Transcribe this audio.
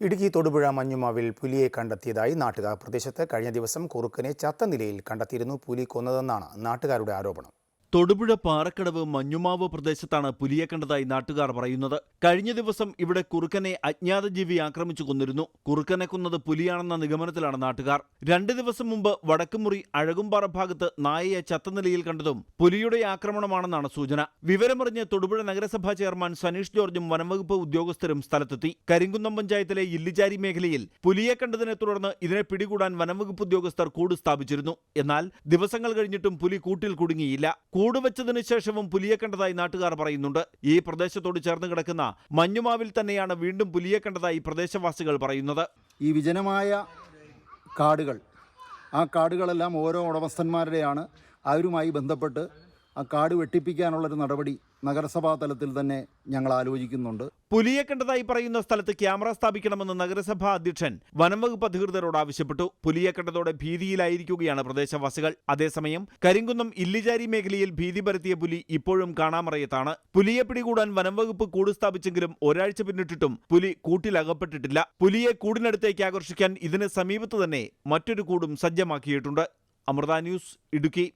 ഇടുക്കി തൊടുപുഴ മഞ്ഞുമാവിൽ പുലിയെ കണ്ടെത്തിയതായി നാട്ടുകാർ. പ്രദേശത്ത് കഴിഞ്ഞ ദിവസം കുറുക്കനെ ചത്ത നിലയിൽ കണ്ടെത്തിയിരുന്നു പുലി കൊന്നതെന്നാണ് നാട്ടുകാരുടെ ആരോപണം. തൊടുപുഴ പാറക്കടവ് മഞ്ഞുമാവ് പ്രദേശത്താണ് പുലിയെ കണ്ടതായി നാട്ടുകാർ പറയുന്നത്. കഴിഞ്ഞ ദിവസം ഇവിടെ കുറുക്കനെ അജ്ഞാത ജീവി ആക്രമിച്ചു കൊന്നിരുന്നു. കുറുക്കനെ കൊന്നത് പുലിയാണെന്ന നിഗമനത്തിലാണ് നാട്ടുകാർ. രണ്ട് ദിവസം മുമ്പ് വടക്കുമുറി അഴകുംപാറ ഭാഗത്ത് നായയെ ചത്ത നിലയിൽ കണ്ടതും പുലിയുടെ ആക്രമണമാണെന്നാണ് സൂചന. വിവരമറിഞ്ഞ് തൊടുപുഴ നഗരസഭാ ചെയർമാൻ സനീഷ് ജോർജും വനംവകുപ്പ് ഉദ്യോഗസ്ഥരും സ്ഥലത്തെത്തി. കരിങ്കുന്നം പഞ്ചായത്തിലെ ഇല്ലിജാരി മേഖലയിൽ പുലിയെ കണ്ടതിനെ തുടർന്ന് ഇതിനെ പിടികൂടാൻ വനംവകുപ്പ് ഉദ്യോഗസ്ഥർ കൂട് സ്ഥാപിച്ചിരുന്നു. എന്നാൽ ദിവസങ്ങൾ കഴിഞ്ഞിട്ടും പുലി കൂട്ടിൽ കുടുങ്ങിയില്ല. കൂട് വെച്ചതിനു ശേഷവും പുലിയെ കണ്ടതായി നാട്ടുകാർ പറയുന്നുണ്ട്. ഈ പ്രദേശത്തോട് ചേർന്ന് കിടക്കുന്ന മഞ്ഞുമാവിൽ തന്നെയാണ് വീണ്ടും പുലിയെ കണ്ടതായി പ്രദേശവാസികൾ പറയുന്നത്. ഈ വിജനമായ കാടുകൾ ആ കാടുകളെല്ലാം ഓരോ ഉടമസ്ഥന്മാരുടെയാണ്. അവരുമായി ബന്ധപ്പെട്ട് ആ കാട് വെട്ടിപ്പിക്കാനുള്ളൊരു നടപടി നഗരസഭാ തലത്തിൽ തന്നെ ഞങ്ങൾ ആലോചിക്കുന്നുണ്ട്. പുലിയെ കണ്ടതായി പറയുന്ന സ്ഥലത്ത് ക്യാമറ സ്ഥാപിക്കണമെന്ന് നഗരസഭാ അധ്യക്ഷൻ വനംവകുപ്പ് അധികൃതരോട് ആവശ്യപ്പെട്ടു. പുലിയെ കണ്ടതോടെ ഭീതിയിലായിരിക്കുകയാണ് പ്രദേശവാസികൾ. അതേസമയം കരിങ്കുന്നം ഇല്ലിജാരി മേഖലയിൽ ഭീതി പരത്തിയ പുലി ഇപ്പോഴും കാണാമറയത്താണ്. പുലിയെ പിടികൂടാൻ വനംവകുപ്പ് കൂട് സ്ഥാപിച്ചെങ്കിലും ഒരാഴ്ച പിന്നിട്ടിട്ടും പുലി കൂട്ടിലകപ്പെട്ടിട്ടില്ല. പുലിയെ കൂടിനടുത്തേക്ക് ആകർഷിക്കാൻ ഇതിന് സമീപത്ത് തന്നെ മറ്റൊരു കൂടും സജ്ജമാക്കിയിട്ടുണ്ട്. അമൃത ന്യൂസ് ഇടുക്കി.